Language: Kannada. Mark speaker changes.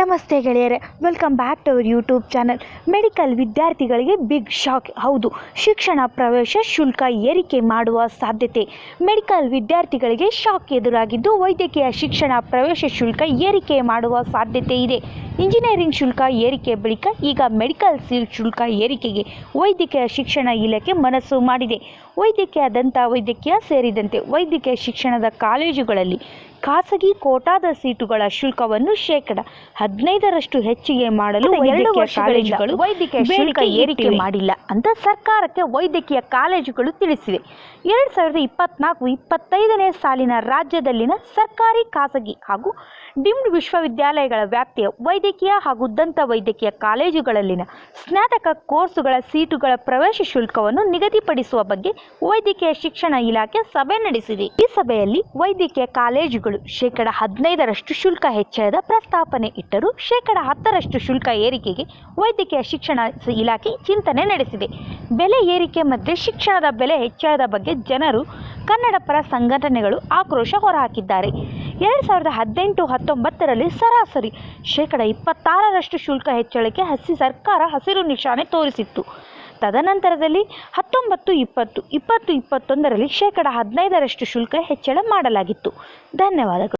Speaker 1: ನಮಸ್ತೆ ಗೆಳೆಯರೆ welcome back to our YouTube channel medical ವಿದ್ಯಾರ್ಥಿಗಳಿಗೆ ಬಿಗ್ ಶಾಕ್ ಹೌದು, ಶಿಕ್ಷಣ ಪ್ರವೇಶ ಶುಲ್ಕ ಏರಿಕೆ ಮಾಡುವ ಸಾಧ್ಯತೆ. ಮೆಡಿಕಲ್ ವಿದ್ಯಾರ್ಥಿಗಳಿಗೆ ಶಾಕ್ ಎದುರಾಗಿದ್ದು ವೈದ್ಯಕೀಯ ಶಿಕ್ಷಣ ಪ್ರವೇಶ ಶುಲ್ಕ ಏರಿಕೆ ಮಾಡುವ ಸಾಧ್ಯತೆ ಇದೆ. ಇಂಜಿನಿಯರಿಂಗ್ ಶುಲ್ಕ ಏರಿಕೆ ಬಳಿಕ ಈಗ ಮೆಡಿಕಲ್ ಸೀಟ್ ಶುಲ್ಕ ಏರಿಕೆಗೆ ವೈದ್ಯಕೀಯ ಶಿಕ್ಷಣ ಇಲಾಖೆ ಮನಸ್ಸು ಮಾಡಿದೆ. ವೈದ್ಯಕೀಯ ದಂತ ವೈದ್ಯಕೀಯ ಸೇರಿದಂತೆ ವೈದ್ಯಕೀಯ ಶಿಕ್ಷಣದ ಕಾಲೇಜುಗಳಲ್ಲಿ ಖಾಸಗಿ ಕೋಟಾದ ಸೀಟುಗಳ ಶುಲ್ಕವನ್ನು ಶೇಕಡ ಹದಿನೈದರಷ್ಟು ಹೆಚ್ಚಿಗೆ ಮಾಡಲು
Speaker 2: ಎರಡು
Speaker 1: ವೈದ್ಯಕೀಯ ಕಾಲೇಜುಗಳು
Speaker 2: ವೈದ್ಯಕೀಯ ಶುಲ್ಕ
Speaker 1: ಏರಿಕೆ ಮಾಡಿಲ್ಲ ಅಂತ ಸರ್ಕಾರಕ್ಕೆ ವೈದ್ಯಕೀಯ ಕಾಲೇಜುಗಳು ತಿಳಿಸಿವೆ. ಎರಡು ಸಾವಿರದ ಇಪ್ಪತ್ನಾಲ್ಕು ಇಪ್ಪತ್ತೈದನೇ ಸಾಲಿನ ರಾಜ್ಯದಲ್ಲಿನ ಸರ್ಕಾರಿ ಖಾಸಗಿ ಹಾಗೂ ಡಿಮ್ಡ್ ವಿಶ್ವವಿದ್ಯಾಲಯಗಳ ವ್ಯಾಪ್ತಿಯ ವೈದ್ಯಕೀಯ ಹಾಗೂ ದಂತ ವೈದ್ಯಕೀಯ ಕಾಲೇಜುಗಳಲ್ಲಿನ ಸ್ನಾತಕ ಕೋರ್ಸುಗಳ ಸೀಟುಗಳ ಪ್ರವೇಶ ಶುಲ್ಕವನ್ನು ನಿಗದಿಪಡಿಸುವ ಬಗ್ಗೆ ವೈದ್ಯಕೀಯ ಶಿಕ್ಷಣ ಇಲಾಖೆ ಸಭೆ ನಡೆಸಿದೆ. ಈ ಸಭೆಯಲ್ಲಿ ವೈದ್ಯಕೀಯ ಕಾಲೇಜುಗಳು ಶೇಕಡ ಹದಿನೈದರಷ್ಟು ಶುಲ್ಕ ಹೆಚ್ಚಳದ ಪ್ರಸ್ತಾಪನೆ ಇಟ್ಟರು. ಶೇಕಡ ಹತ್ತರಷ್ಟು ಶುಲ್ಕ ಏರಿಕೆಗೆ ವೈದ್ಯಕೀಯ ಶಿಕ್ಷಣ ಇಲಾಖೆ ಚಿಂತನೆ ನಡೆಸಿದೆ. ಬೆಲೆ ಏರಿಕೆ ಮತ್ತು ಶಿಕ್ಷಣದ ಬೆಲೆ ಹೆಚ್ಚಳದ ಬಗ್ಗೆ ಜನರು ಕನ್ನಡ ಪರ ಸಂಘಟನೆಗಳು ಆಕ್ರೋಶ ಹೊರಹಾಕಿದ್ದಾರೆ. ಎರಡು ಸಾವಿರದ ಹದಿನೆಂಟು ಹತ್ತೊಂಬತ್ತರಲ್ಲಿ ಸರಾಸರಿ ಶೇಕಡ ಇಪ್ಪತ್ತಾರರಷ್ಟು ಶುಲ್ಕ ಹೆಚ್ಚಳಕ್ಕೆ ಹಸಿ ಸರ್ಕಾರ ಹಸಿರು ನಿಶಾನೆ ತೋರಿಸಿತ್ತು. ತದನಂತರದಲ್ಲಿ ಹತ್ತೊಂಬತ್ತು ಇಪ್ಪತ್ತು ಇಪ್ಪತ್ತು ಇಪ್ಪತ್ತೊಂದರಲ್ಲಿ ಶೇಕಡ ಹದಿನೈದರಷ್ಟು ಶುಲ್ಕ ಹೆಚ್ಚಳ ಮಾಡಲಾಗಿತ್ತು. ಧನ್ಯವಾದಗಳು.